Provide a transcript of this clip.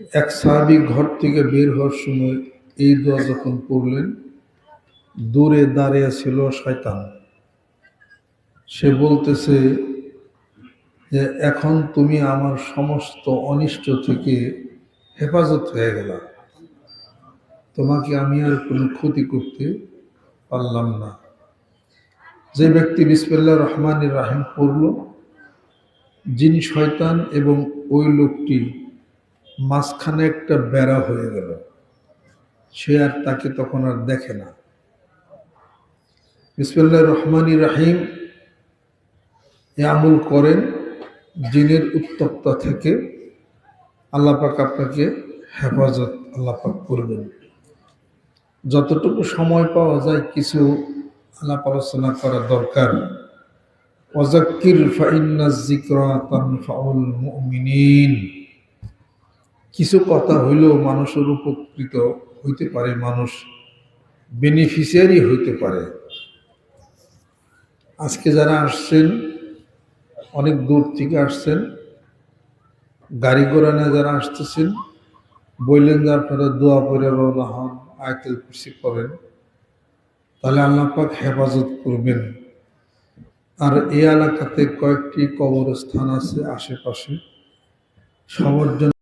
এক সাহাবি ঘর থেকে বের হওয়ার সময় এই দোয়া যখন পড়লেন, দূরে দাঁড়িয়ে ছিল শয়তান। সে বলতেছে যে, এখন তুমি আমার সমস্ত অনিষ্ট থেকে হেফাজত হয়ে গেলা। তোমাকে আমি আর কোনো ক্ষতি করতে পারলাম না। যে ব্যক্তি বিসমিল্লা রহমান রাহিম পড়ল, যিনি শয়তান এবং ওই লোকটি মাঝখানে একটা বেড়া হয়ে গেল। সে আর তাকে তখন আর দেখে না। বিসমিল্লা রহমানি রাহিম, এ আমল করেন জিনের উত্তপ্তা থেকে। আল্লাপাক আপনাকে হেফাজত আল্লাপাক করবেন। যতটুকু সময় পাওয়া যায় কিছু আলাপ আলোচনা করা দরকার। ওয়াজাক্কির ফাইন্না যিকরা তানফাউল মুমিনিন। কিছু কথা হইলেও মানুষের উপকৃত হইতে পারে, মানুষ বেনিফিশিয়ারি হইতে পারে। আজকে যারা আসছেন, অনেক দূর থেকে আসছেন, গাড়ি ঘোড়া নিয়ে যারা আসতেছেন, বললেন যে আপনারা দোয়া করে রওনা হন, আয়তেল কুরসি করেন তাহলে আল্লাহ পাক হেফাজত করবেন। আর এই এলাকাতে কয়েকটি কবরস্থান আছে আশেপাশে, সবার জন্য